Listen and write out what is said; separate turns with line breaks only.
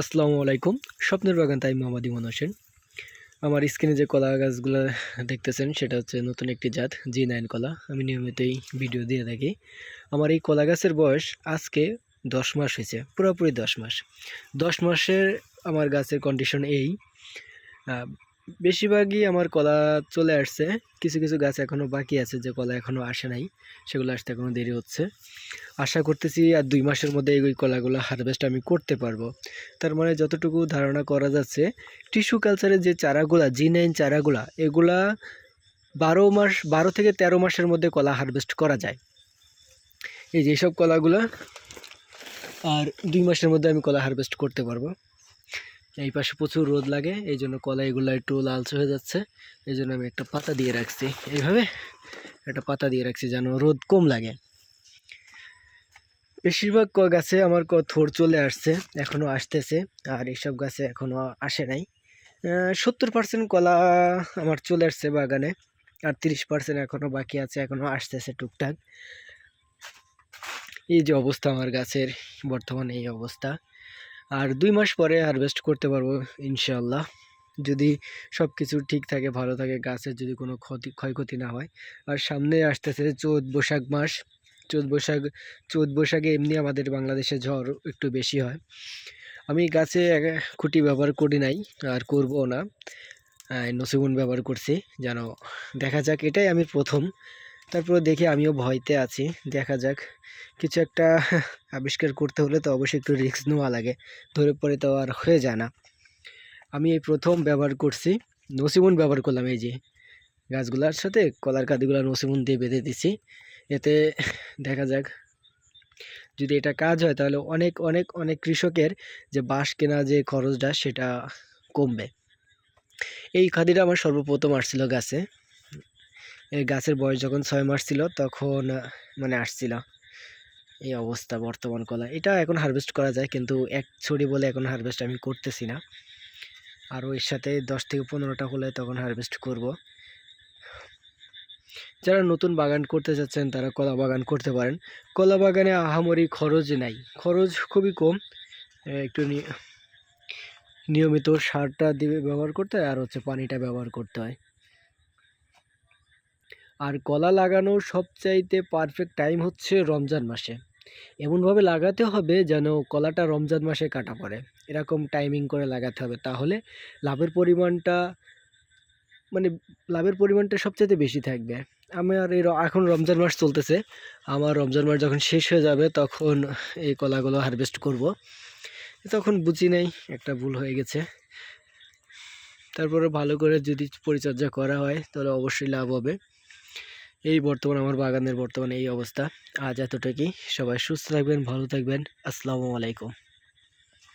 আসসালামু আলাইকুম। স্বপ্নের বাগান, তাই মোহাম্মদ ইমন হোসেন। আমার স্ক্রিনে যে কলা গাছগুলো দেখতেছেন, সেটা হচ্ছে নতুন একটি জাত জি নাইন কলা। আমি নিয়মিতই ভিডিও দিয়ে থাকি। আমার এই কলা গাছের বয়স আজকে দশ মাস হয়েছে, পুরোপুরি দশ মাস। দশ মাসের আমার গাছের কন্ডিশন এই বেশিরভাগই আমার কলা চলে আসছে। কিছু কিছু গাছ এখনও বাকি আছে যে কলা এখনও আসে নাই। সেগুলো আসতে এখনও দেরি হচ্ছে। আশা করতেছি আর দুই মাসের মধ্যে এই কলাগুলো হারভেস্ট আমি করতে পারব। তার মানে যতটুকু ধারণা করা যাচ্ছে টিস্যু কালচারের যে চারাগুলা জি নাইন চারাগুলা, এগুলা বারো মাস, বারো থেকে তেরো মাসের মধ্যে কলা হারভেস্ট করা যায়। এই যেসব কলাগুলা, আর দুই মাসের মধ্যে আমি কলা হারভেস্ট করতে পারব। এই পাশে প্রচুর রোদ লাগে, এই জন্য কলা এগুলো একটু লালচে হয়ে যাচ্ছে। এই জন্য আমি একটা পাতা দিয়ে রাখছি। এইভাবে একটা পাতা দিয়ে রাখছি যেন রোদ কম লাগে। বেশিরভাগ ক- গাছে আমার ক থোড় চলে আসছে এখনও আসতেছে, আর এইসব গাছে এখনও আসে নাই। সত্তর পার্সেন্ট কলা আমার চলে আসছে বাগানে, আর তিরিশ পার্সেন্ট এখনও বাকি আছে এখনও আসতেছে টুকটাক। এই যে অবস্থা আমার গাছের, বর্তমানে এই অবস্থা। আর দুই মাস পরে হারভেস্ট করতে পারব ইনশাল্লাহ যদি সব কিছু ঠিক থাকে, ভালো থাকে, গাছের যদি কোনো ক্ষতি, ক্ষয়ক্ষতি না হয়। আর সামনে আসতেছে চৈত বৈশাখ মাস। চৈত বৈশাখ চৈত বৈশাখে এমনি আমাদের বাংলাদেশে ঝড় একটু বেশি হয়। আমি গাছে খুঁটি ব্যবহার করি নাই, আর করব না। নসিবুন ব্যবহার করছি, যেন দেখা যাক, এটাই আমি প্রথম। তারপরে দেখি আমিও ভয়তে আছি, দেখা যাক। কিছু একটা আবিষ্কার করতে হলে তো অবশ্যই একটু রিস্ক নেওয়া লাগে, ধরে পড়ে তো আর হয়ে যায় না। আমি এই প্রথম ব্যবহার করছি নসিবুন ব্যবহার করলাম এই যে গাছগুলোর সাথে, কলার কাদিগুলো নসিবুন দিয়ে বেঁধে দিছি, এতে দেখা যাক যদি এটা কাজ হয় তাহলে অনেক অনেক অনেক কৃষকের যে বাঁশ কেনা যে খরচটা সেটা কমবে। এই খাদিটা আমার সর্বপ্রথম আসছিল গাছে। এই গাছের বয়স যখন ছয় মাস ছিল, তখন মানে আসছিল। এই অবস্থা বর্তমান কলা। এটা এখন হারভেস্ট করা যায়, কিন্তু এক ছড়ি বলে এখন হারভেস্ট আমি করতেছি না। আরও এর সাথে দশ থেকে পনেরোটা হলে তখন হারভেস্ট করব। যারা নতুন বাগান করতে চাচ্ছেন তারা কলা বাগান করতে পারেন। কলা বাগানে আহামরি খরচ নাই। খরচ খুবই কম। একটু নিয়মিত সারটা দিয়ে ব্যবহার করতে হয়, আর হচ্ছে পানিটা ব্যবহার করতে হয়। আর কলা লাগানোর সবচাইতে পারফেক্ট টাইম হচ্ছে রমজান মাসে। এমনভাবে লাগাতে হবে যেন কলাটা রমজান মাসে কাটা পড়ে। এরকম টাইমিং করে লাগাতে হবে। তাহলে লাভের পরিমাণটা মানে লাভের পরিমাণটা সবচাইতে বেশি থাকবে। আমার এই এখন রমজান মাস চলতেছে। আমার রমজান মাস যখন শেষ হয়ে যাবে তখন এই কলাগুলো হারভেস্ট করব। তখন বুঝি নাই, একটা ভুল হয়ে গেছে। তারপরে ভালো করে যদি পরিচর্যা করা হয়, তাহলে অবশ্যই লাভ হবে। এই বর্তমান আমার বাগানের বর্তমানে এই অবস্থা। আজ এতটুকুই। সবাই সুস্থ থাকবেন, ভালো থাকবেন। আসসালামু আলাইকুম।